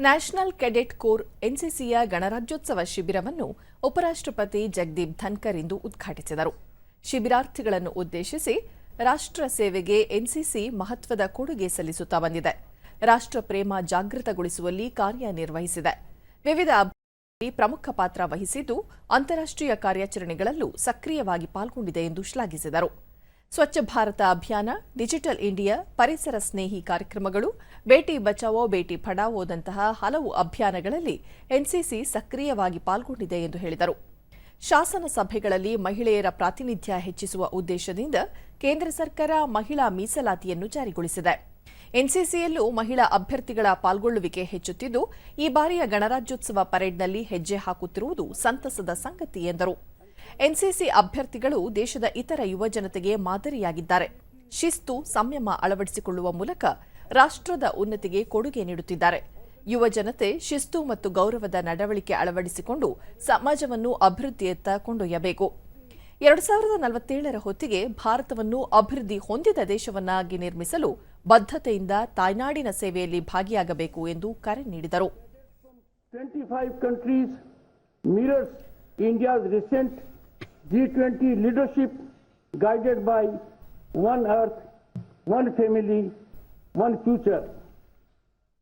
National cadet corps ಎನ್ಸಿಸಿಯ ಗಣರಾಜ್ಯೋತ್ಸವ ಶಿಬಿರವನ್ನು ಉಪರಾಷ್ಟ್ರಪತಿ ಜಗದೀಪ್ ಧನ್ಕರ್ ಇಂದು ಉದ್ಘಾಟಿಸಿದರು. ಶಿಬಿರಾರ್ಥಿಗಳನ್ನು ಉದ್ದೇಶಿಸಿ ರಾಷ್ಟ್ರ ಸೇವೆಗೆ ಎನ್ಸಿಸಿ ಮಹತ್ವದ ಕೊಡುಗೆ ಸಲ್ಲಿಸುತ್ತಾ ಬಂದಿದೆ. ರಾಷ್ಟ್ರ ಪ್ರೇಮ ಜಾಗೃತಗೊಳಿಸುವಲ್ಲಿ ಕಾರ್ಯನಿರ್ವಹಿಸಿದೆ. ವಿವಿಧ ಅಭಿವೃದ್ಧಿ ಪ್ರಮುಖ ಪಾತ್ರ ವಹಿಸಿದ್ದು ಅಂತಾರಾಷ್ಟ್ರೀಯ ಕಾರ್ಯಾಚರಣೆಗಳಲ್ಲೂ ಸಕ್ರಿಯವಾಗಿ ಪಾಲ್ಗೊಂಡಿದೆ ಎಂದು ಶ್ಲಾಘಿಸಿದರು. ಸ್ವಚ್ಛ ಭಾರತ ಅಭಿಯಾನ, ಡಿಜಿಟಲ್ ಇಂಡಿಯಾ, ಪರಿಸರ ಸ್ನೇಹಿ ಕಾರ್ಯಕ್ರಮಗಳು, ಬೇಟಿ ಬಚಾವೋ, ಬೇಟಿ ಪಡಾವೋದಂತಹ ಹಲವು ಅಭಿಯಾನಗಳಲ್ಲಿ ಎನ್ಸಿಸಿ ಸಕ್ರಿಯವಾಗಿ ಪಾಲ್ಗೊಂಡಿದೆ ಎಂದು ಹೇಳಿದರು. ಶಾಸನ ಸಭೆಗಳಲ್ಲಿ ಮಹಿಳೆಯರ ಪ್ರಾತಿನಿಧ್ಯ ಹೆಚ್ಚಿಸುವ ಉದ್ದೇಶದಿಂದ ಕೇಂದ್ರ ಸರ್ಕಾರ ಮಹಿಳಾ ಮೀಸಲಾತಿಯನ್ನು ಜಾರಿಗೊಳಿಸಿದೆ. ಎನ್ಸಿಸಿಯಲ್ಲೂ ಮಹಿಳಾ ಅಭ್ಯರ್ಥಿಗಳ ಪಾಲ್ಗೊಳ್ಳುವಿಕೆ ಹೆಚ್ಚುತ್ತಿದ್ದು, ಈ ಬಾರಿಯ ಗಣರಾಜ್ಯೋತ್ಸವ ಪರೇಡ್ನಲ್ಲಿ ಹೆಜ್ಜೆ ಹಾಕುತ್ತಿರುವುದು ಸಂತಸದ ಸಂಗತಿ ಎಂದರು. ಎನ್ಸಿಸಿ ಅಭ್ಯರ್ಥಿಗಳು ದೇಶದ ಇತರ ಯುವ ಜನತೆಗೆ ಮಾದರಿಯಾಗಿದ್ದಾರೆ. ಶಿಸ್ತು, ಸಂಯಮ ಅಳವಡಿಸಿಕೊಳ್ಳುವ ಮೂಲಕ ರಾಷ್ಟ್ರದ ಉನ್ನತಿಗೆ ಕೊಡುಗೆ ನೀಡುತ್ತಿದ್ದಾರೆ. ಯುವ ಜನತೆ ಶಿಸ್ತು ಮತ್ತು ಗೌರವದ ನಡವಳಿಕೆ ಅಳವಡಿಸಿಕೊಂಡು ಸಮಾಜವನ್ನು ಅಭಿವೃದ್ಧಿಯತ್ತ ಕೊಂಡೊಯ್ಯಬೇಕು. ಎರಡು ಸಾವಿರದ ನಲವತ್ತೇಳರ ಹೊತ್ತಿಗೆ ಭಾರತವನ್ನು ಅಭಿವೃದ್ಧಿ ಹೊಂದಿದ ದೇಶವನ್ನಾಗಿ ನಿರ್ಮಿಸಲು ಬದ್ಧತೆಯಿಂದ ತಾಯ್ನಾಡಿನ ಸೇವೆಯಲ್ಲಿ ಭಾಗಿಯಾಗಬೇಕು ಎಂದು ಕರೆ ನೀಡಿದರು. G20 leadership guided by one earth, one family, one future.